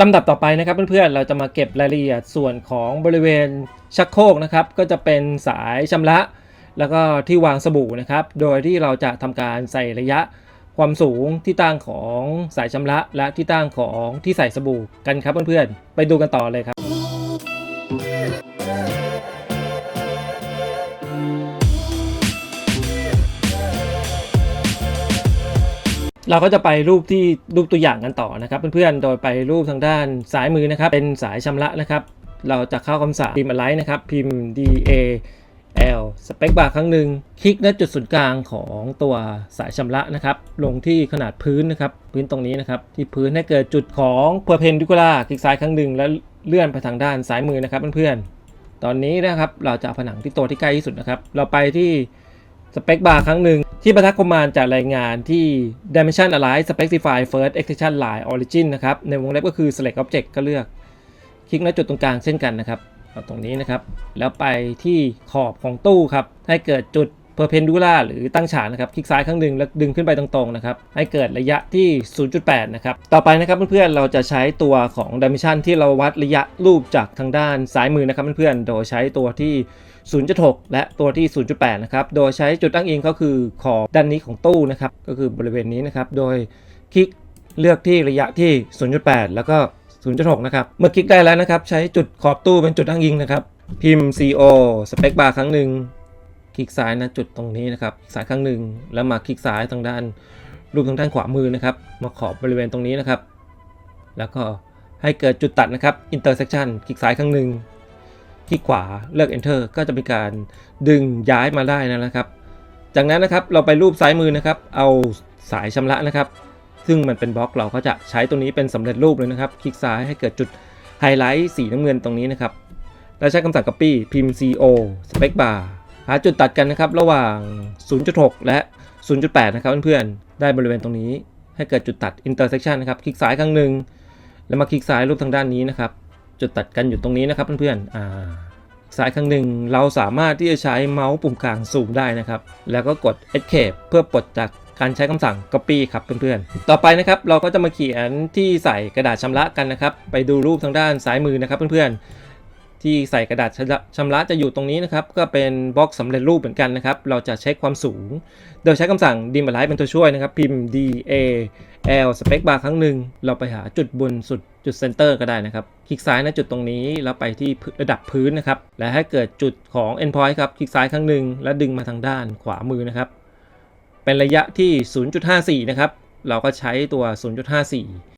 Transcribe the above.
ลำดับต่อไปนะครับเพื่อนๆ เราจะมาเก็บรายละเอียดส่วนของบริเวณชักโครกนะครับ ก็จะเป็นสายชำระ แล้วก็ที่วางสบู่นะครับ โดยที่เราจะทำการใส่ระยะความสูงที่ตั้งของสายชำระ และที่ตั้งของที่ใส่สบู่กันครับเพื่อนๆ ไปดูกันต่อเลยครับ เราก็จะไปรูปที่รูปตัวอย่างกันต่อนะครับ เพื่อนๆ โดยไปรูปทางด้านซ้ายมือนะครับ เป็นสายชำระนะครับ เราจะเข้าคำสั่งพิมพ์อะไรนะครับ พิมพ์ D A L สเปคบาร์ครั้งหนึ่งคลิกณจุดศูนย์กลางของตัวสายชำระนะครับ ลงที่ขนาดพื้นนะครับ พื้นตรงนี้นะครับ ที่พื้นให้เกิดจุดของ perpendicular คลิกซ้ายครั้งหนึ่งแล้วเลื่อนไปทางด้านซ้ายมือนะครับเพื่อนๆ ตอนนี้นะครับเราจะผนังที่ตัวที่ใกล้ที่สุดนะครับ เราไปที่สเปคบาร์ครั้งหนึ่ง ที่บรรทัดคอมมานด์จะรายงานที่ dimension align specify first extension line origin นะครับ ในวงเล็บก็คือ select object ก็เลือก คลิกณจุดตรงกลางเช่นกันนะครับเอาตรงนี้นะครับ แล้วไปที่ขอบของตู้ครับ ให้เกิดจุด perpendicular หรือตั้งฉากนะครับ คลิกซ้ายครั้งหนึ่งแล้วดึงขึ้นไปตรงๆนะครับ ให้เกิดระยะที่ 0.8 นะครับ ต่อไปนะครับเพื่อนๆ เราจะใช้ตัวของ dimension ที่เราวัดระยะรูปจากทางด้านซ้ายมือนะครับเพื่อนๆ โดยใช้ตัวที่ 0.6 และตัวที่ 0.8 นะครับ โดยใช้จุดตั้งอิงก็คือขอบด้านนี้ของตู้นะครับ ก็คือบริเวณนี้นะครับ โดยคลิกเลือกที่ระยะที่ 0.8 แล้วก็ 0.6 นะครับ เมื่อคลิกได้แล้วนะครับ ใช้จุดขอบตู้เป็นจุดตั้งยิงนะครับ พิมพ์ CO สเปคบาร์ครั้งหนึ่งคลิกซ้ายนะจุดตรงนี้นะครับซ้ายครั้งหนึ่งแล้วมาคลิกซ้ายทางด้านรูปทางด้านขวามือนะครับ มาขอบบริเวณตรงนี้นะครับ แล้วก็ให้เกิดจุดตัดนะครับ intersection คลิกซ้ายครั้งหนึ่ง คลิกขวาเลือก enter ก็จะเป็นการดึงย้ายมาได้นะครับ จากนั้นนะครับเราไปรูปซ้ายมือนะครับ เอาสายชำระนะครับ ซึ่งมันเป็นบล็อกเราก็จะใช้ตัวนี้เป็นสำเร็จรูปเลยนะครับ คลิกซ้ายให้เกิดจุดไฮไลท์สีน้ำเงินตรงนี้นะครับแล้วใช้คำสั่ง copy พิมพ์ co space bar หาจุดตัดกันนะครับ ระหว่าง 0.6 และ 0.8 นะครับเพื่อนๆ ได้บริเวณตรงนี้ ให้เกิดจุดตัด intersection นะครับ คลิกซ้ายครั้งหนึ่ง แล้วมาคลิกซ้ายรูปทางด้านนี้นะครับ จุดตัดกันอยู่ตรงนี้นะครับเพื่อนๆอ่าซ้ายครั้งหนึ่งเราสามารถที่จะใช้เมาส์ปุ่มกลางซูมได้นะครับ แล้วก็กด Escape เพื่อปลดจากการใช้คำสั่ง Copy ครับเพื่อนๆ ต่อไปนะครับเราก็จะมาเขียนที่ใส่กระดาษชำระกันนะครับ ไปดูรูปทางด้านซ้ายมือนะครับเพื่อนๆ ที่ใส่กระดาษชำระจะอยู่ตรงนี้นะครับ ก็เป็นบล็อกสำเร็จรูปเหมือนกันนะครับ เราจะเช็คความสูง โดยใช้คำสั่ง dim alight เป็นตัวช่วยนะครับ พิมพ์ d a l สเปคบาร์ครั้งหนึ่งเราไปหาจุดบนสุดจุดเซนเตอร์ก็ได้นะครับ คลิกซ้ายนะจุดตรงนี้แล้วไปที่ระดับพื้นนะครับ และให้เกิดจุดของ endpoint ครับ คลิกซ้ายครั้งหนึ่งแล้วดึงมาทางด้านขวามือนะครับ เป็นระยะที่ 0.54 นะครับ เราก็ใช้ตัว 0.54